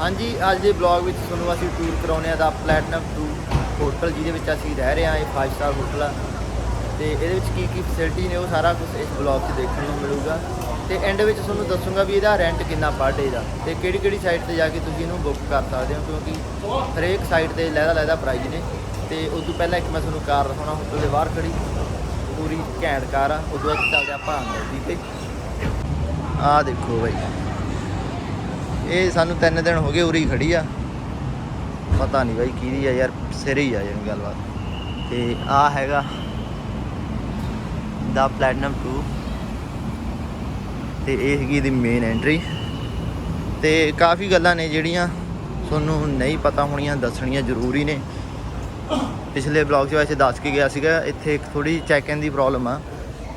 ਹਾਂਜੀ, ਅੱਜ ਦੇ ਬਲੌਗ ਵਿੱਚ ਤੁਹਾਨੂੰ ਅਸੀਂ ਟੂਰ ਕਰਾਉਣੇ ਆ ਦਾ ਪਲੈਟਨਮ ਟੂ ਹੋਟਲ ਜਿਹਦੇ ਵਿੱਚ ਅਸੀਂ ਰਹਿ ਰਹੇ ਹਾਂ, ਇਹ 5 ਸਟਾਰ ਹੋਟਲ ਆ। ਤੇ ਇਹਦੇ ਵਿੱਚ ਕੀ ਕੀ ਫੈਸਿਲਿਟੀ ਨੇ, ਉਹ ਸਾਰਾ ਕੁਝ ਇਸ ਬਲੌਗ 'ਚ ਦੇਖਣ ਨੂੰ ਮਿਲੂਗਾ। ਤੇ ਐਂਡ ਵਿੱਚ ਤੁਹਾਨੂੰ ਦੱਸੂਗਾ ਵੀ ਇਹਦਾ ਰੈਂਟ ਕਿੰਨਾ ਪਰ ਡੇ ਦਾ। ਤੇ ਕਿਹੜੀ ਕਿਹੜੀ ਸਾਈਟ ਤੇ ਜਾ ਕੇ ਤੁਸੀਂ ਇਹਨੂੰ ਬੁੱਕ ਕਰ ਸਕਦੇ ਹੋ, ਕਿਉਂਕਿ ਹਰੇਕ ਸਾਈਟ ਤੇ ਲਹਿਦਾ ਲਹਿਦਾ ਪ੍ਰਾਈਸ ਨੇ। ਤੇ ਉਸ ਤੋਂ ਪਹਿਲਾਂ ਇੱਕ ਮੈਂ ਤੁਹਾਨੂੰ ਕਾਰ ਦਿਖਾਉਣਾ ਹੋਟਲ ਦੇ ਬਾਹਰ ਖੜੀ। ਪੂਰੀ ਘੈਂਟ ਕਾਰ ਆ। ਉਦੋਂ ਬਾਅਦ ਚੱਲਦੇ ਆਪਾਂ ਅੰਦਰ ਦੀ ਤੇ। ਆਹ ਦੇਖੋ ਬਾਈ। ਇਹ ਸਾਨੂੰ ਤਿੰਨ ਦਿਨ ਹੋ ਗਏ ਉਰੀ ਖੜੀ ਆ। ਪਤਾ ਨਹੀਂ ਬਾਈ ਕਿਹਦੀ ਆ ਯਾਰ, ਸਿਰੇ ਹੀ ਆ ਜਾਣੀ ਗੱਲਬਾਤ ਤੇ ਆ ਹੈਗਾ ਦਾ ਪਲੈਟਨਮ 2 ਤੇ ਇਹ ਹੈਗੀ ਦੀ ਮੇਨ ਐਂਟਰੀ ਤੇ ਕਾਫੀ ਗੱਲਾਂ ਨੇ ਜਿਹੜੀਆਂ ਤੁਹਾਨੂੰ ਨਹੀਂ ਪਤਾ ਹੋਣੀਆਂ, ਦੱਸਣੀਆਂ ਜ਼ਰੂਰੀ ਨੇ। ਪਿਛਲੇ ਬਲੌਗ 'ਚ ਵੈਸੇ ਦੱਸ ਕੇ ਗਿਆ ਸੀਗਾ, ਇੱਥੇ ਇੱਕ ਥੋੜੀ ਚੈੱਕ ਇਨ ਦੀ ਪ੍ਰੋਬਲਮ ਆ।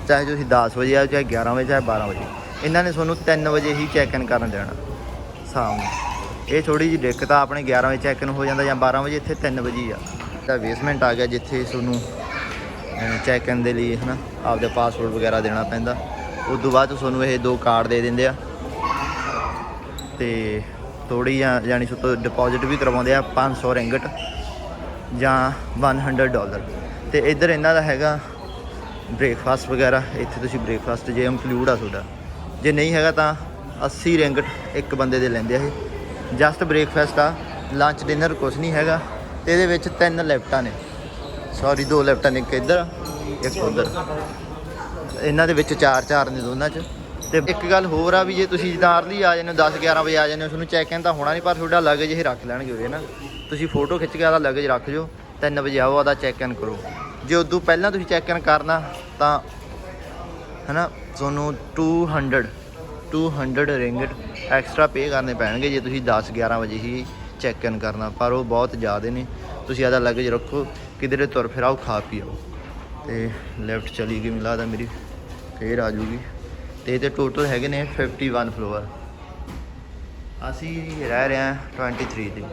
ਚਾਹੇ ਤੁਸੀਂ 10 ਵਜੇ ਆਓ ਚਾਹੇ 11 ਵਜੇ, ਚਾਹੇ 12 ਵਜੇ। ਇਹਨਾਂ ਨੇ ਤੁਹਾਨੂੰ 3 ਵਜੇ ਹੀ ਚੈੱਕ ਇਨ ਕਰਨ ਦੇਣਾ। ਸ਼ਾਮ ਨੂੰ। ਇਹ ਥੋੜੀ ਜਿਹੀ ਦਿੱਕਤ ਆ, ਆਪਣੇ 11 ਵਜੇ ਚੈੱਕ ਇਨ ਹੋ ਜਾਂਦਾ ਜਾਂ 12 ਵਜੇ, ਇੱਥੇ 3 ਵਜੇ ਹੀ ਆ। ਤਾਂ ਬੇਸਮੈਂਟ ਆ ਗਿਆ ਜਿੱਥੇ ਤੁਹਾਨੂੰ ਚੈੱਕ ਇਨ ਦੇ ਲਈ, ਹਨਾ, ਆਪਦੇ ਪਾਸਵਰਡ ਵਗੈਰਾ ਦੇਣਾ ਪੈਂਦਾ। ਉਸ ਤੋਂ ਬਾਅਦ ਤੁਹਾਨੂੰ ਇਹ ਦੋ ਕਾਰਡ ਦੇ ਦਿੰਦੇ ਆ। ਤੇ ਥੋੜੀ ਜਾਂ, ਯਾਨੀ ਸੋ ਤੋਂ ਡਿਪੋਜ਼ਿਟ ਵੀ ਕਰਵਾਉਂਦੇ ਆ 500 ਰਿੰਗਟ ਜਾਂ 100 ਡਾਲਰ ਤੇ ਇੱਧਰ ਇਹਨਾਂ ਦਾ ਹੈਗਾ ਬ੍ਰੇਕਫਾਸਟ ਵਗੈਰਾ, ਇੱਥੇ ਤੁਸੀਂ ਬ੍ਰੇਕਫਾਸਟ ਜੇ ਇਨਕਲੂਡ ਆ ਤੁਹਾਡਾ। ਜੇ ਨਹੀਂ ਹੈਗਾ ਤਾਂ 80 ਰਿੰਗਟ ਇੱਕ ਬੰਦੇ ਦੇ ਲੈਂਦੇ ਆ ਇਹ। ਜਸਟ ਬ੍ਰੇਕਫਾਸਟ ਆ ਲੰਚ ਡਿਨਰ ਕੁਝ ਨਹੀਂ ਹੈਗਾ। ਤੇ ਇਹਦੇ ਵਿੱਚ ਤਿੰਨ ਲੈਫਟਾਂ ਨੇ। ਸੌਰੀ ਦੋ ਲੈਫਟਾਂ ਨੇ, ਇੱਕ ਇੱਧਰ, ਇੱਕ ਉੱਧਰ। ਇਹਨਾਂ ਦੇ ਵਿੱਚ ਚਾਰ ਚਾਰ ਨੇ ਦੋਨਾਂ 'ਚ। ਤੇ ਇੱਕ ਗੱਲ ਹੋਰ ਆ ਵੀ ਜੇ ਤੁਸੀਂ ਜਿੱਦਾਂ ਅਰਲੀ ਆ ਜਾਂਦੇ ਹੋ 10 11 ਵਜੇ ਆ ਜਾਂਦੇ ਹੋ, ਤੁਹਾਨੂੰ ਚੈੱਕ ਇਨ ਤਾਂ ਹੋਣਾ ਨਹੀਂ, ਪਰ ਤੁਹਾਡਾ ਲਗੇਜ ਇਹ ਰੱਖ ਲੈਣਗੇ ਉਰੇ ਨਾ। ਤੁਸੀਂ ਫੋਟੋ ਖਿੱਚ ਕੇ ਆਦਾ ਲਗੇਜ ਰੱਖ ਜੋ 3 ਵਜੇ ਆਓ, ਆਦਾ ਚੈੱਕ ਇਨ ਕਰੋ। ਜੇ ਉਦੋਂ ਪਹਿਲਾਂ ਤੁਸੀਂ ਚੈੱਕ ਇਨ ਕਰਨਾ, ਤਾਂ ਹਨਾ, ਤੁਹਾਨੂੰ 200 200 ਰਿੰਗਟ ਐਕਸਟਰਾ ਪੇ ਕਰਨੇ ਪੈਣਗੇ ਜੇ ਤੁਸੀਂ 10 11 ਵਜੇ ਹੀ ਚੈੱਕ ਇਨ ਕਰਨਾ, ਪਰ ਉਹ ਬਹੁਤ ਜ਼ਿਆਦਾ ਨੇ। ਤੁਸੀਂ ਆਦਾ ਲਗੇਜ ਰੱਖੋ, ਕਿਧਰੇ ਤੁਰ ਫਿਰ ਆਓ ਖਾ ਪੀ ਆਓ ਤੇ ਲੈਫਟ ਚਲੀ ਗਈ ਮਿਲਾ ਦਾ ਮੇਰੀ ਫੇਰ ਆ ਜੂਗੀ। ਤੇ ਇਹਦੇ ਟੋਟਲ ਹੈਗੇ ਨੇ 51 ਫਲੋਰ ਅਸੀਂ ਰਹਿ ਰਹੇ ਹਾਂ 23 ਤੇ।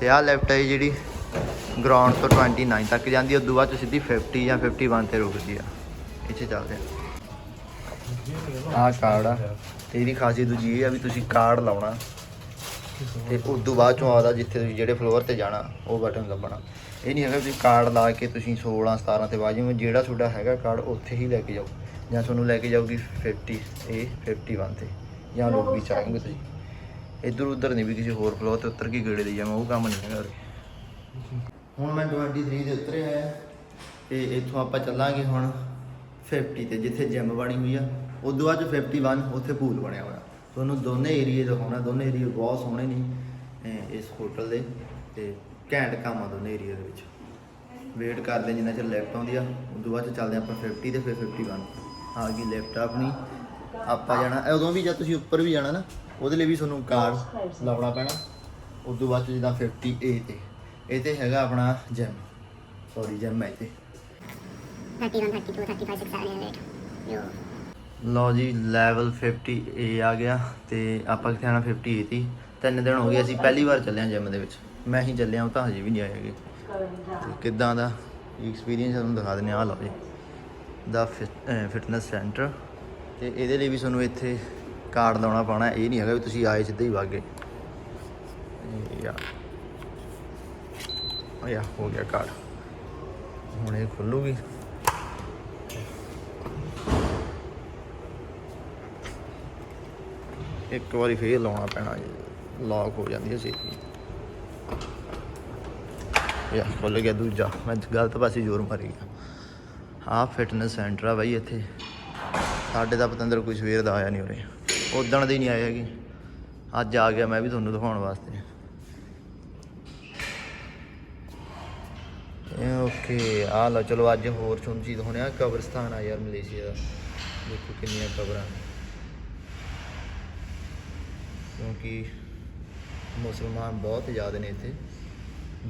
ਤੇ ਆਹ ਲੈਫਟ ਹੈ ਜਿਹੜੀ ਗਰਾਊਂਡ ਤੋਂ 29 ਤੱਕ ਜਾਂਦੀ ਹੈ, ਉਦੋਂ ਬਾਅਦ ਸਿੱਧੀ 50 ਜਾਂ 51 ਤੇ ਰੁਕਦੀ ਆ। ਇੱਥੇ ਚੱਲਦੇ ਆ। ਆਹ ਕਾਰਡ ਆ। ਇਹਦੀ ਖਾਸੀਅਤ ਦੂਜੀ ਇਹ ਆ ਵੀ ਤੁਸੀਂ ਕਾਰਡ ਲਾਉਣਾ ਤੇ ਉਦੋਂ ਬਾਅਦ ਚੋਂ ਆਦਾ ਜਿੱਥੇ ਤੁਸੀਂ ਜਿਹੜੇ ਫਲੋਰ ਤੇ ਜਾਣਾ, ਉਹ ਬਟਨ ਲੱਭਣਾ। ਇਹ ਨਹੀਂ ਹੈਗਾ ਤੁਸੀਂ ਕਾਰਡ ਲਾ ਕੇ ਤੁਸੀਂ 16 17 ਤੇ ਵਾਜੋ ਜਿਹੜਾ ਤੁਹਾਡਾ ਹੈਗਾ ਕਾਰਡ, ਉੱਥੇ ਹੀ ਲੈ ਕੇ ਜਾਓ। ਜਾਂ ਤੁਹਾਨੂੰ ਲੈ ਕੇ ਜਾਊਗੀ 50 ਇਹ 51 ਤੇ। ਜਾਂ ਲੋਕ ਵੀ ਚਾਹਾਂਗੇ ਤੁਸੀਂ। ਇੱਧਰ ਉੱਧਰ ਨਹੀਂ ਵੀ ਕਿਸੇ ਹੋਰ ਫਲੋਰ ਤੇ ਉੱਤਰ ਕੇ ਗੇੜੇ ਦੇ ਜਾਵਾਂ, ਉਹ ਕੰਮ ਨਹੀਂ ਹੈਗਾ ਹੁਣ ਮੈਂ 23 ਦੇ ਉਤਰਿਆ ਹੈ ਤੇ ਇੱਥੋਂ ਆਪਾਂ ਚੱਲਾਂਗੇ ਹੁਣ 50 ਤੇ, ਜਿੱਥੇ ਜਿਮ ਬਣੀ ਹੋਈ ਆ। ਉਦੋਂ ਬਾਅਦ 'ਚ 51 ਉੱਥੇ ਪੂਲ ਬਣਿਆ ਹੋਇਆ। ਤੁਹਾਨੂੰ ਦੋਨੇ ਏਰੀਏ ਦਿਖਾਉਣਾ ਦੋਨੇ ਏਰੀਏ ਬਹੁਤ ਸੋਹਣੇ ਨੇ ਇਸ ਹੋਟਲ ਦੇ ਤੇ ਘੈਂਟ ਕੰਮ ਆ ਦੋਨੇ ਏਰੀਏ ਦੇ ਵਿੱਚ। ਵੇਟ ਕਰਦੇ ਜਿੰਨਾ ਚਿਰ ਲੈਫਟ ਆਉਂਦੀ ਆ ਉਦੋਂ ਬਾਅਦ 'ਚ ਚੱਲਦੇ ਆਪਾਂ 50 ਤੇ ਫਿਰ 51 ਆ ਗਈ ਲੈਫਟ ਆਪਣੀ ਆਪਾਂ ਜਾਣਾ ਉਦੋਂ ਵੀ ਜਦ ਤੁਸੀਂ ਉੱਪਰ ਵੀ ਜਾਣਾ ਨਾ ਉਹਦੇ ਲਈ ਵੀ ਤੁਹਾਨੂੰ ਕਾਰਡ ਲਾਉਣਾ ਪੈਣਾ। ਉਦੋਂ ਬਾਅਦ 'ਚ ਜਿੱਦਾਂ 50 ਏ ਤੇ ਇਹ ਤੇ ਹੈਗਾ ਆਪਣਾ ਜਿਮ ਸੌਰੀ ਜਿਮ ਹੈ ਤੇ 31, 32, 35, 6, 7, 8. Yo. ਲਓ ਜੀ ਲੈਵਲ 50 ਏ ਆ ਗਿਆ ਤੇ ਆਪਾਂ ਕਿੱਥੇ ਆਣਾ 50 ਏ ਤੀ ਤਿੰਨ ਦਿਨ ਹੋ ਗਏ, ਅਸੀਂ ਪਹਿਲੀ ਵਾਰ ਚੱਲੇ ਹਾਂ ਜਿਮ ਦੇ ਵਿੱਚ। ਮੈਂ ਹੀ ਚੱਲਿਆ ਉਹ ਤਾਂ ਹਜੇ ਵੀ ਨਹੀਂ ਆਏ ਹੈਗੇ। ਕਿੱਦਾਂ ਦਾ ਐਕਸਪੀਰੀਅੰਸ ਤੁਹਾਨੂੰ ਦਿਖਾ ਦਿੰਦੇ ਆ ਆਹ ਲਓ ਜੀ ਦਾ ਫਿਟਨੈਸ ਸੈਂਟਰ ਤੇ ਇਹਦੇ ਲਈ ਵੀ ਤੁਹਾਨੂੰ ਇੱਥੇ ਕਾਰਡ ਲਾਉਣਾ ਪਾਉਣਾ ਇਹ ਨਹੀਂ ਹੈਗਾ ਵੀ ਤੁਸੀਂ ਆਏ ਸਿੱਧੇ ਹੀ ਵਾਗੇ ਯਾ ਯਾ ਹੋ ਗਿਆ ਕਾਰਡ ਹੁਣ ਇਹ ਖੁੱਲੂਗੀ। ਇੱਕ ਵਾਰੀ ਫੇਰ ਲਾਉਣਾ ਪੈਣਾ ਜੀ। ਲੌਕ ਹੋ ਜਾਂਦੀ ਹੈ ਛੇਤੀ ਯਾ ਖੁੱਲ ਗਿਆ ਦੂਜਾ। ਮੈਂ ਗਲਤ ਪਾਸੇ ਜ਼ੋਰ ਮਾਰੀ ਗਿਆ। ਆਹ ਫਿਟਨੈਸ ਸੈਂਟਰ ਆ ਬਾਈ ਇੱਥੇ। ਸਾਡੇ ਦਾ ਪਤੰਦਰ ਕੋਈ ਸਵੇਰ ਦਾ ਆਇਆ ਨਹੀਂ ਉਰੇ। ਉਦਣ ਦੇ ਨਹੀਂ ਆਏ ਹੈਗੇ। ਅੱਜ ਆ ਗਿਆ ਮੈਂ ਵੀ ਤੁਹਾਨੂੰ ਦਿਖਾਉਣ ਵਾਸਤੇ। ਓਕੇ ਆ ਲਓ, ਚਲੋ ਅੱਜ ਹੋਰ ਤੁਹਾਨੂੰ ਚੀਜ਼ ਹੋਣੇ ਆ। ਕਬਰਸਤਾਨ ਆ ਯਾਰ ਮਲੇਸ਼ੀਆ ਦਾ। ਦੇਖੋ ਕਿੰਨੀਆਂ ਕਬਰਾਂ ਨੇ। ਕਿਉਂਕਿ ਮੁਸਲਮਾਨ ਬਹੁਤ ਜ਼ਿਆਦਾ ਨੇ ਇੱਥੇ।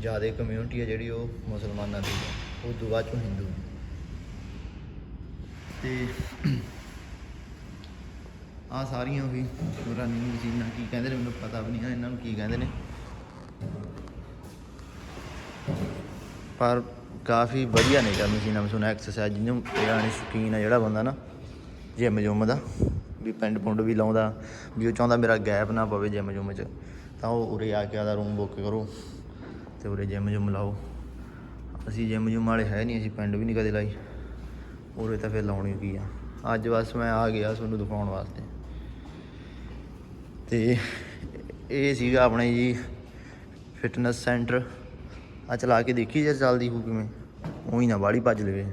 ਜ਼ਿਆਦਾ ਕਮਿਊਨਿਟੀ ਹੈ ਜਿਹੜੀ ਉਹ ਮੁਸਲਮਾਨਾਂ ਦੀ ਹੈ ਉਹ ਤੋਂ ਬਾਅਦ ਚੋਂ ਹਿੰਦੂ ਨੇ। ਤੇ ਆ ਸਾਰੀਆਂ ਵੀ ਰਨਿੰਗ ਮਸ਼ੀਨਾਂ ਕੀ ਕਹਿੰਦੇ ਨੇ, ਮੈਨੂੰ ਪਤਾ ਵੀ ਨਹੀਂ ਆ ਇਹਨਾਂ ਨੂੰ ਕੀ ਕਹਿੰਦੇ ਨੇ। ਪਰ ਕਾਫੀ ਵਧੀਆ ਨੇ ਯਾਰ ਮਸ਼ੀਨਾਂ ਮਸ਼ੀਨਾਂ ਐਕਸਰਸਾਈਜ਼ ਜਿਹਨੂੰ ਯਾਨੀ ਸ਼ੌਕੀਨ ਆ ਜਿਹੜਾ ਬੰਦਾ ਨਾ ਜਿਮ ਜੁਮ ਦਾ। ਵੀ ਪਿੰਡ ਪੁੰਡ ਵੀ ਲਾਉਂਦਾ, ਵੀ ਉਹ ਚਾਹੁੰਦਾ ਮੇਰਾ ਗੈਪ ਨਾ ਪਵੇ ਜਿਮ ਜੁਮ ਚ, ਤਾਂ ਉਹ ਉਰੇ ਆ ਕੇ ਆਦਾ ਰੂਮ ਬੁੱਕ ਕਰੋ ਤੇ ਉਰੇ ਜਿਮ ਜੁਮ ਲਾਓ। ਅਸੀਂ ਜਿਮ ਜੁਮ ਵਾਲੇ ਹੈ ਨਹੀਂ, ਅਸੀਂ ਪਿੰਡ ਵੀ ਨਹੀਂ ਕਦੇ ਲਾਈ। ਉਰੇ ਤਾਂ ਫਿਰ ਲਾਉਣੀ ਕੀ ਆ? ਅੱਜ ਬਸ ਮੈਂ ਆ ਗਿਆ ਤੁਹਾਨੂੰ ਦਿਖਾਉਣ ਵਾਸਤੇ। ਤੇ ਇਹ ਸੀਗਾ ਆਪਣੇ ਜੀ ਫਿਟਨੈਸ ਸੈਂਟਰ ਆ ਚਲਾ ਕੇ ਦੇਖੀ ਜੇ ਚੱਲਦੀ ਹੋ ਕਿਵੇਂ? ਉਹੀ ਨਾ ਬਾੜੀ ਭੱਜ ਲਵੇ।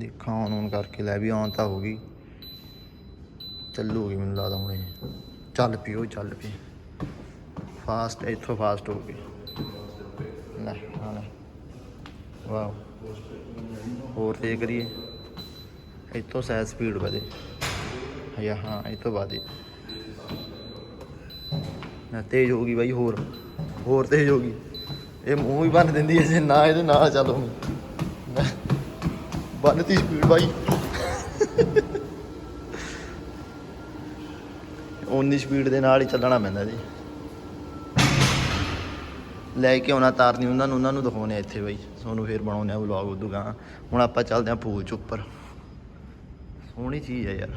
ਦੇਖਾਂ ਔਨ ਔਨ ਕਰਕੇ ਲੈ ਵੀ ਔਨ ਤਾਂ ਹੋ ਗਈ। ਚੱਲੂਗੀ ਮੈਨੂੰ ਲੱਗਦਾ ਹੁਣ ਇਹ। ਚੱਲ ਪਈ ਉਹ ਚੱਲ ਪਈ ਫਾਸਟ ਇੱਥੋਂ ਫਾਸਟ ਹੋ ਗਈ ਲੈ ਹਾਂ ਵਾਓ। ਹੋਰ ਤੇਜ਼ ਕਰੀਏ। ਇੱਥੋਂ ਸੈਸ ਸਪੀਡ ਵਧੇ। ਜਾਂ ਹਾਂ, ਇੱਥੋਂ ਵਧੇ। ਨਾ ਤੇਜ਼ ਹੋ ਗਈ ਬਾਈ, ਹੋਰ। ਹੋਰ ਤੇਜ਼ ਹੋ ਗਈ। ਇਹ ਮੂੰਹ ਹੀ ਬੰਨ ਦਿੰਦੀ ਐ ਜੇ ਨਾ, ਇਹਦੇ ਨਾਲ ਚੱਲੋ ਬੰਨਤੀ ਸਪੀਡ ਬਾਈ। ਉਨੀ ਸਪੀਡ ਦੇ ਨਾਲ ਹੀ ਚੱਲਣਾ ਪੈਂਦਾ ਜੀ। ਲੈ ਕੇ ਆਉਣਾ ਤਾਰਨੀ ਉਹਨਾਂ ਨੂੰ ਉਹਨਾਂ ਨੂੰ ਦਿਖਾਉਣੇ ਆ ਇੱਥੇ ਬਾਈ। ਤੁਹਾਨੂੰ ਫੇਰ ਬਣਾਉਣੇ ਆ ਵਲੌਗ ਉਦੋਂ ਹੁਣ ਆਪਾਂ ਚੱਲਦੇ ਆ ਪੂਲ ਚ ਉੱਪਰ। ਸੋਹਣੀ ਚੀਜ਼ ਹੈ ਯਾਰ।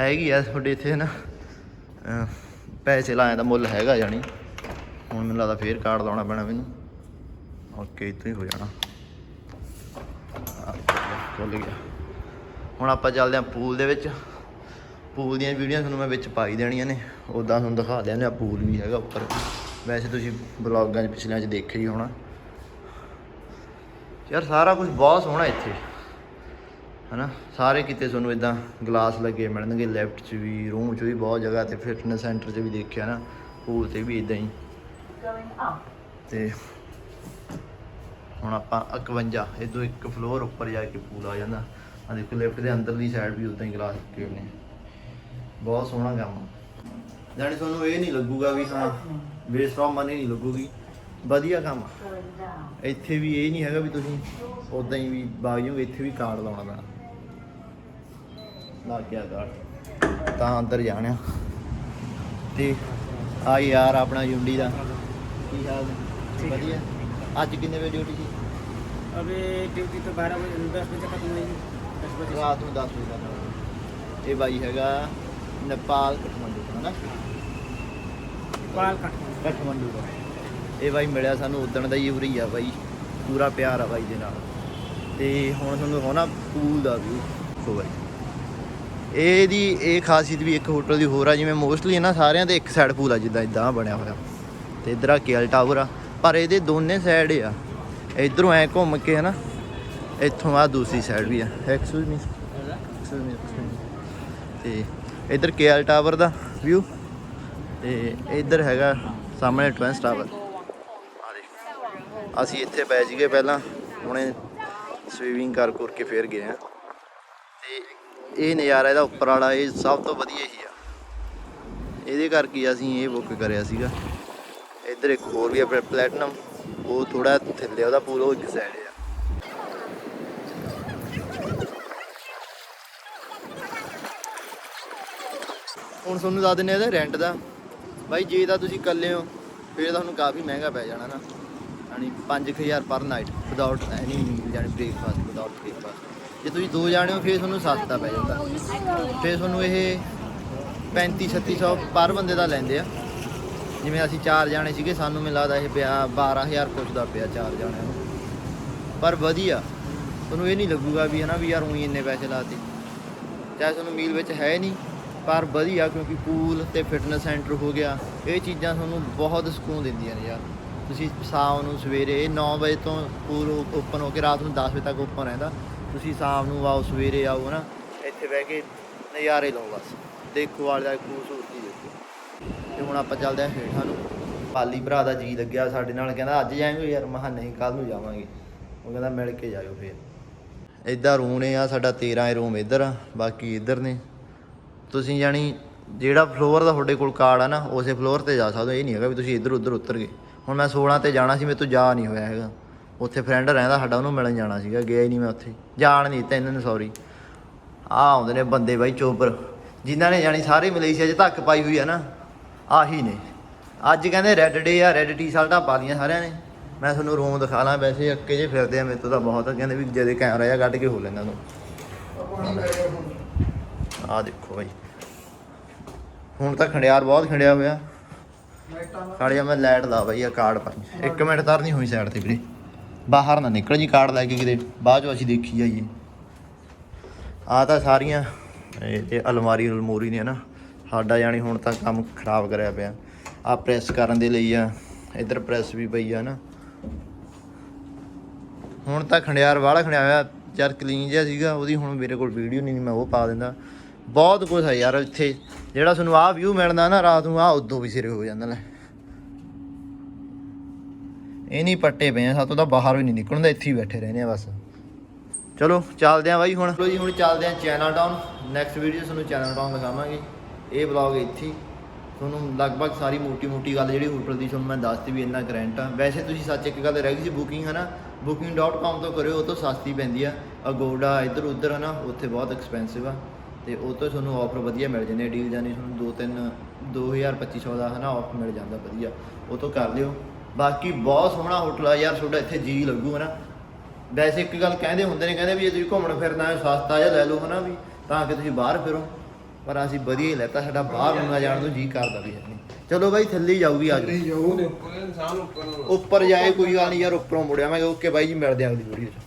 ਹੈਗੀ ਆ ਤੁਹਾਡੇ ਇੱਥੇ ਨਾ। ਪੈਸੇ ਲਾਇਆ ਦਾ ਮੁੱਲ ਹੈਗਾ ਜਾਣੀ ਹੁਣ ਮੈਨੂੰ ਲੱਗਦਾ ਫੇਰ ਕਾਰਡ ਲਾਉਣਾ ਪੈਣਾ ਮੈਨੂੰ ਓਕੇ, ਇੱਥੋਂ ਹੀ ਹੋ ਜਾਣਾ। ਖੁੱਲ ਗਿਆ। ਹੁਣ ਆਪਾਂ ਚੱਲਦੇ ਆ ਪੂਲ ਦੇ ਵਿੱਚ। ਪੂਲ ਦੀਆਂ ਵੀਡੀਓ ਤੁਹਾਨੂੰ ਮੈਂ ਵਿੱਚ ਪਾਈ ਦੇਣੀਆਂ ਨੇ। ਉਦਾਂ ਤੁਹਾਨੂੰ ਦਿਖਾ ਦਿਆਂਗੇ ਆ ਪੂਲ ਵੀ ਹੈਗਾ ਉੱਪਰ। ਵੈਸੇ ਤੁਸੀਂ ਬਲੌਗਾਂ 'ਚ ਪਿਛਲਿਆਂ 'ਚ ਦੇਖਿਆ ਹੀ ਹੋਣਾ। ਯਾਰ ਸਾਰਾ ਕੁਝ ਬਹੁਤ ਸੋਹਣਾ ਇੱਥੇ। ਹਨਾ? ਸਾਰੇ ਕਿਤੇ ਤੁਹਾਨੂੰ ਇਦਾਂ ਗਲਾਸ ਲੱਗੇ ਮਿਲਣਗੇ ਲੈਫਟ 'ਚ ਵੀ ਰੂਮ 'ਚ ਵੀ ਬਹੁਤ ਜਗ੍ਹਾ ਤੇ ਫਿਟਨੈਸ ਸੈਂਟਰ 'ਚ ਵੀ ਦੇਖਿਆ ਨਾ। ਪੂਲ ਤੇ ਵੀ ਇਦਾਂ ਹੀ। ਤੇ ਹੁਣ ਆਪਾਂ 51 ਇਦੋਂ ਇੱਕ ਫਲੋਰ ਉੱਪਰ ਜਾ ਕੇ ਪੂਲ ਆ ਜਾਂਦਾ। ਆ ਦੇਖੋ ਲਿਫਟ ਦੇ ਅੰਦਰਲੀ ਸਾਈਡ ਵੀ ਉਦਾਂ ਹੀ ਗਲਾਸ ਲੱਗੇ ਹੋਏ ਨੇ। ਬਹੁਤ ਸੋਹਣਾ ਕੰਮ ਆ। ਜਾਣੀ ਤੁਹਾਨੂੰ ਇਹ ਨਹੀਂ ਲੱਗੂਗਾ ਵੀ ਹਾਂ ਵੇਸਟ ਆਫ ਮਨੀ ਨਹੀਂ ਲੱਗੂਗੀ। ਵਧੀਆ ਕੰਮ ਇੱਥੇ ਵੀ ਇਹ ਨਹੀਂ ਹੈਗਾ ਵੀ ਤੁਸੀਂ ਉਦਾਂ ਹੀ ਵੀ ਬਾਗ ਜਾਓਗੇ ਇੱਥੇ ਵੀ ਕਾਰਡ ਲਾਉਣਾ ਪੈਣਾ। ਲਾ ਗਿਆ ਕਾਰਡ। ਤਾਂ ਅੰਦਰ ਜਾਣਿਆ। ਤੇ ਆ ਯਾਰ ਆਪਣਾ ਯੁੰਡੀ ਦਾ। ਕੀ ਹਾਲ? ਵਧੀਆ? ਅੱਜ ਕਿੰਨੇ ਵਜੇ ਡਿਊਟੀ अभी ड्यूटी तो बारह बजे दस बजे खत्म हुई दस बजे ਰਾਤ ਨੂੰ 10 ਵਜੇ ਤੱਕ ਇਹ ਬਾਈ ਹੈਗਾ ਨੇਪਾਲ ਕਠਮੰਡੂ ਤੋਂ ਹਨਾ बाल काटना ਕਠਮੰਡੂ ਦਾ ਇਹ ਬਾਈ ਮਿਲਿਆ ਸਾਨੂੰ ਉਦਣ ਦਾ ਹੀ ਉਰੀ ਆ ਬਾਈ ਪੂਰਾ ਪਿਆਰ ਆ ਬਾਈ ਦੇ ਨਾਲ ਤੇ ਹੁਣ ਤੁਹਾਨੂੰ ਹੋਣਾ ਪੂਲ ਦਾ ਵੀ ਸੋ ਬਾਈ ਇਹਦੀ ਇਹ ਖਾਸੀਅਤ ਵੀ ਇੱਕ ਹੋਟਲ ਦੀ ਹੋਰ ਆ ਜਿਵੇਂ ਮੋਸਟਲੀ ਨਾ ਸਾਰਿਆਂ ਦੇ ਇੱਕ ਸਾਈਡ ਪੂਲ ਆ ਜਿੱਦਾਂ ਇਦਾਂ ਬਣਿਆ ਹੋਇਆ ਤੇ ਇਧਰ ਆ ਕੇਲ ਟਾਵਰ ਆ ਪਰ ਇਹਦੇ ਦੋਨੇ ਸਾਈਡ ਆ ਇਧਰੋਂ ਐ ਘੁੰਮ ਕੇ ਹਨਾ, ਇੱਥੋਂ ਆ ਦੂਸਰੀ ਸਾਈਡ ਵੀ ਆ। ਐਕਸਕਿਊਜ਼ ਮੀ ਐਕਸਕਿਊਜ਼ ਮੀ ਤੇ ਇਧਰ ਕੇਐਲ ਟਾਵਰ ਦਾ ਵਿਊ ਤੇ ਇਧਰ ਹੈਗਾ ਸਾਹਮਣੇ ਟਵਿੰਸ ਟਾਵਰ ਅਸੀਂ ਇੱਥੇ ਪੈ ਸੀਗੇ ਪਹਿਲਾਂ, ਹੁਣੇ ਸਵੀਮਿੰਗ ਕਰ ਕਰ ਕੇ ਫੇਰ ਗਏ ਆ ਤੇ ਇਹ ਨਜ਼ਾਰਾ ਇਹਦਾ ਉੱਪਰ ਵਾਲਾ, ਇਹ ਸਭ ਤੋਂ ਵਧੀਆ ਹੀ ਆ। ਇਹਦੇ ਕਰਕੇ ਅਸੀਂ ਇਹ ਬੁੱਕ ਕਰਿਆ ਸੀਗਾ। ਇੱਧਰ ਇੱਕ ਹੋਰ ਵੀ ਆ ਪਲੈਟਨਮ ਉਹ ਥੋੜਾ ਥੱਲੇ, ਉਹਦਾ ਪੂਲ ਉਹ ਇੱਕ ਸਾਈਡ ਆ। ਹੁਣ ਤੁਹਾਨੂੰ ਦੱਸ ਦਿੰਦੇ ਇਹਦਾ ਰੈਂਟ ਦਾ। ਬਾਈ, ਜੇ ਤਾਂ ਤੁਸੀਂ ਇਕੱਲੇ ਹੋ, ਫਿਰ ਤੁਹਾਨੂੰ ਕਾਫੀ ਮਹਿੰਗਾ ਪੈ ਜਾਣਾ ਨਾ। ਯਾਨੀ 5000 ਪਰ ਨਾਈਟ ਵਿਦਆਊਟ ਐਨੀ ਯਾਨੀ ਬ੍ਰੇਕਫਾਸਟ ਵਿਦਆਊਟ ਬ੍ਰੇਕਫਾਸਟ ਜੇ ਤੁਸੀਂ ਦੋ ਜਾਣੇ ਹੋ, ਫਿਰ ਤੁਹਾਨੂੰ ਸਸਤਾ ਪੈ ਜਾਂਦਾ। ਫਿਰ ਤੁਹਾਨੂੰ ਇਹ 35 3600 ਪਰ ਬੰਦੇ ਦਾ ਲੈਂਦੇ ਆ। ਜਿਵੇਂ ਅਸੀਂ ਚਾਰ ਜਾਣੇ ਸੀਗੇ, ਸਾਨੂੰ ਮੈਨੂੰ ਲੱਗਦਾ ਇਹ ਪਿਆ 12000 ਕੁਛ ਦਾ ਪਿਆ ਚਾਰ ਜਾਣਿਆਂ ਨੂੰ। ਪਰ ਵਧੀਆ। ਤੁਹਾਨੂੰ ਇਹ ਨਹੀਂ ਲੱਗੂਗਾ ਵੀ ਹਨਾ ਵੀ ਯਾਰ ਉਹੀ ਇੰਨੇ ਪੈਸੇ ਲਾਤੇ ਚਾਹੇ ਤੁਹਾਨੂੰ ਮੀਲ ਵਿੱਚ ਹੈ ਨਹੀਂ, ਪਰ ਵਧੀਆ ਕਿਉਂਕਿ ਪੂਲ ਤੇ ਫਿਟਨੈਸ ਸੈਂਟਰ ਹੋ ਗਿਆ। ਇਹ ਚੀਜ਼ਾਂ ਤੁਹਾਨੂੰ ਬਹੁਤ ਸਕੂਨ ਦਿੰਦੀਆਂ ਨੇ ਯਾਰ। ਤੁਸੀਂ ਸ਼ਾਮ ਨੂੰ ਸਵੇਰੇ 9 ਵਜੇ ਤੋਂ ਪੂਲ ਓਪਨ ਹੋ ਕੇ ਰਾਤ ਨੂੰ 10 ਵਜੇ ਤੱਕ ਓਪਨ ਰਹਿੰਦਾ। ਤੁਸੀਂ ਸ਼ਾਮ ਨੂੰ ਆਓ, ਸਵੇਰੇ ਆਓ ਨਾ ਇੱਥੇ ਬਹਿ ਕੇ ਨਜ਼ਾਰੇ ਲਓ ਬਸ। ਦੇਖੋ ਵਾਲੇ ਦਾ ਖੂਬਸੂਰਤੀ ਦੇਖੋ। ਹੁਣ ਆਪਾਂ ਚੱਲਦੇ ਹਾਂ ਹੇਠਾਂ ਨੂੰ। ਪਾਲੀ ਭਰਾ ਦਾ ਜੀ ਲੱਗਿਆ ਸਾਡੇ ਨਾਲ, ਕਹਿੰਦਾ ਅੱਜ ਜਾਵਾਂਗੇ ਯਾਰ। ਮਹਾ ਨਹੀਂ ਕੱਲ ਨੂੰ ਜਾਵਾਂਗੇ। ਉਹ ਕਹਿੰਦਾ ਮਿਲ ਕੇ ਜਾਇਓ ਫੇਰ। ਇੱਧਰ ਰੂਮ ਨੇ ਆ, ਸਾਡਾ 13 ਰੂਮ ਇੱਧਰ ਆ, ਬਾਕੀ ਇੱਧਰ ਨੇ। ਤੁਸੀਂ ਜਾਣੀ ਜਿਹੜਾ ਫਲੋਰ ਦਾ ਤੁਹਾਡੇ ਕੋਲ ਕਾਰਡ ਆ ਨਾ, ਉਸੇ ਫਲੋਰ ਤੇ ਜਾ ਸਕਦੇ ਹੋ। ਇਹ ਨਹੀਂ ਹੈਗਾ ਵੀ ਤੁਸੀਂ ਇੱਧਰ ਉੱਧਰ ਉਤਰ ਗਏ। ਹੁਣ ਮੈਂ 16 ਤੇ ਜਾਣਾ ਸੀ, ਮੇਰੇ ਤੋਂ ਜਾ ਨਹੀਂ ਹੋਇਆ ਹੈਗਾ। ਉੱਥੇ ਫਰੈਂਡ ਰਹਿੰਦਾ ਸਾਡਾ, ਉਹਨੂੰ ਮਿਲਣ ਜਾਣਾ ਸੀਗਾ, ਗਿਆ ਹੀ ਨਹੀਂ ਮੈਂ ਉੱਥੇ। ਜਾਣ ਨਹੀਂ ਦਿੱਤਾ ਇਹਨਾਂ ਨੇ ਸੌਰੀ ਆ ਆਉਂਦੇ ਨੇ ਬੰਦੇ ਬਾਈ ਚੋਪਰ, ਜਿਨ੍ਹਾਂ ਨੇ ਜਾਣੀ ਸਾਰੇ ਮਲੇਸ਼ੀਆ 'ਚ ਧੱਕ ਪਾਈ ਹੋਈ ਆ ਨਾ। ਆਹੀ ਨੇ। ਅੱਜ ਕਹਿੰਦੇ ਰੈੱਡ ਡੇ ਆ ਰੈੱਡ ਟੀ-ਸ਼ਰਟਾਂ ਪਾ ਲਈਆਂ ਸਾਰਿਆਂ ਨੇ। ਮੈਂ ਤੁਹਾਨੂੰ ਰੂਮ ਦਿਖਾ ਲਾਂ, ਵੈਸੇ ਅੱਕੇ ਜੇ ਫਿਰਦੇ ਆ, ਮੇਰੇ ਤੋਂ ਤਾਂ ਬਹੁਤ ਕਹਿੰਦੇ ਵੀ ਜਦੇ ਕੈਮਰਾ ਜਿਹਾ ਕੱਢ ਕੇ ਹੋ ਲੈਂਦਾ ਤੂੰ। ਆ ਦੇਖੋ ਬਾਈ। ਹੁਣ ਤਾਂ ਖੰਡਿਆਰ ਬਹੁਤ ਖੰਡਿਆ ਹੋਇਆ। ਖੜ ਜਾ ਮੈਂ ਲਾਈਟ ਲਾ ਬਈ ਆ ਕਾਰਡ ਪਾਈ ਇੱਕ ਮਿੰਟ ਤਰ ਨਹੀਂ ਹੋਈ ਸਾਈਡ ਤੇ ਵੀਰੇ। ਬਾਹਰ ਨਾ ਨਿਕਲ ਜੀ ਕਾਰਡ ਲੈ ਕੇ ਕਿਤੇ। ਬਾਅਦ ਚੋਂ ਅਸੀਂ ਦੇਖੀ ਜਾਈਏ। ਆ ਤਾਂ ਸਾਰੀਆਂ, ਇਹ ਤੇ ਅਲਮਾਰੀ ਅਲਮੋਰੀ ਨੇ ਨਾ। ਸਾਡਾ ਯਾਨੀ ਹੁਣ ਤਾਂ ਕੰਮ ਖਰਾਬ ਕਰਿਆ ਪਿਆ। ਆ ਪ੍ਰੈਸ ਕਰਨ ਦੇ ਲਈ ਆ, ਇੱਧਰ ਪ੍ਰੈਸ ਵੀ ਪਈ ਆ ਨਾ। ਹੁਣ ਤਾਂ ਖੰਡਿਆਰ ਵਾਲਾ ਖੰਡਿਆ ਹੋਇਆ ਯਾਰ ਕਲੀਨ ਜਿਹਾ ਸੀਗਾ, ਉਹਦੀ ਹੁਣ ਮੇਰੇ ਕੋਲ ਵੀਡੀਓ ਨਹੀਂ, ਮੈਂ ਉਹ ਪਾ ਦਿੰਦਾ। ਬਹੁਤ ਕੁਝ ਹੈ ਯਾਰ ਇੱਥੇ, ਜਿਹੜਾ ਤੁਹਾਨੂੰ ਆਹ ਵਿਊ ਮਿਲਦਾ ਨਾ ਰਾਤ ਨੂੰ ਆ ਉਦੋਂ ਵੀ ਸਿਰੇ ਹੋ ਜਾਂਦਾ ਲੈ। ਇਹ ਨਹੀਂ ਪੱਟੇ ਪਏ ਆ, ਸਾਤੋਂ ਤਾਂ ਬਾਹਰ ਵੀ ਨਹੀਂ ਨਿਕਲਦਾ ਇੱਥੇ ਹੀ ਬੈਠੇ ਰਹਿੰਦੇ ਆ ਬਸ। ਚਲੋ, ਚੱਲਦੇ ਆ ਬਾਈ ਹੁਣ। ਚਲੋ ਜੀ, ਹੁਣ ਚੱਲਦੇ ਆ ਚੈਨਲ ਡਾਊਨ ਨੈਕਸਟ ਵੀਡੀਓ ਤੁਹਾਨੂੰ ਚੈਨਲ ਡਾਊਨ ਦਿਖਾਵਾਂਗੇ। ਇਹ ਵਲੌਗ ਇੱਥੇ ਹੀ। ਤੁਹਾਨੂੰ ਲਗਭਗ ਸਾਰੀ ਮੋਟੀ ਮੋਟੀ ਗੱਲ ਜਿਹੜੀ ਹੋਟਲ ਦੀ ਤੁਹਾਨੂੰ ਮੈਂ ਦੱਸਤੀ ਵੀ ਇੰਨਾ ਗਰੈਂਟ ਆ। ਵੈਸੇ ਤੁਸੀਂ ਸੱਚ ਇੱਕ ਗੱਲ ਰਹਿ ਗਈ ਸੀ ਬੁਕਿੰਗ ਹਨਾ? Booking.com ਤੋਂ ਕਰਿਓ, ਉਹ ਤੋਂ ਸਸਤੀ ਪੈਂਦੀ ਆ। ਅਗੋਡਾ ਇੱਧਰ ਉੱਧਰ ਹਨਾ? ਉੱਥੇ ਬਹੁਤ ਐਕਸਪੈਂਸਿਵ ਆ। ਤੇ ਉਹ ਤੋਂ ਤੁਹਾਨੂੰ ਆਫਰ ਵਧੀਆ ਮਿਲ ਜਾਂਦੇ ਡੀਲ ਜਾਨੀ ਤੁਹਾਨੂੰ 2 3 2250 ਦਾ, ਹਨਾ? ਆਫਰ ਮਿਲ ਜਾਂਦਾ ਵਧੀਆ। ਉਹ ਤੋਂ ਕਰ ਲਿਓ। ਬਾਕੀ ਬਹੁਤ ਸੋਹਣਾ ਹੋਟਲ ਆ ਯਾਰ, ਤੁਹਾਡਾ ਇੱਥੇ ਜੀ ਲੱਗੂ, ਹਨਾ? ਵੈਸੇ ਇੱਕ ਗੱਲ ਕਹਿੰਦੇ ਹੁੰਦੇ ਨੇ, ਕਹਿੰਦੇ ਵੀ ਜੇ ਤੁਸੀਂ ਘੁੰਮਣ ਫਿਰਨਾ ਹੈ, ਸਸਤਾ ਜਿਹਾ ਲੈ ਲਓ, ਹਨਾ ਵੀ? ਤਾਂ ਕਿ ਤੁਸੀਂ ਬਾਹਰ ਫਿਰੋ। ਪਰ ਅਸੀਂ ਵਧੀਆ ਹੀ ਲੈਤਾ ਸਾਡਾ ਬਾਹਰ ਨੂੰ ਨਾ ਜਾਣ ਤੋਂ ਜੀ ਕਰਦਾ ਵੀ ਹੈ ਨਹੀਂ। ਚਲੋ ਬਾਈ ਥੱਲੇ ਹੀ ਜਾਊਗੀ ਅੱਜ ਜਾਊ ਉੱਪਰ ਇਨਸਾਨ ਉੱਪਰ ਨੂੰ ਉੱਪਰ। ਜਾਏ ਕੋਈ ਗੱਲ ਨਹੀਂ ਯਾਰ ਉੱਪਰੋਂ ਮੁੜਿਆ ਮੈਂ ਕਿਹਾ ਓਕੇ ਬਾਈ ਜੀ ਮਿਲਦੇ ਆਂ ਅਗਲੀ ਵੀਡੀਓ 'ਚ।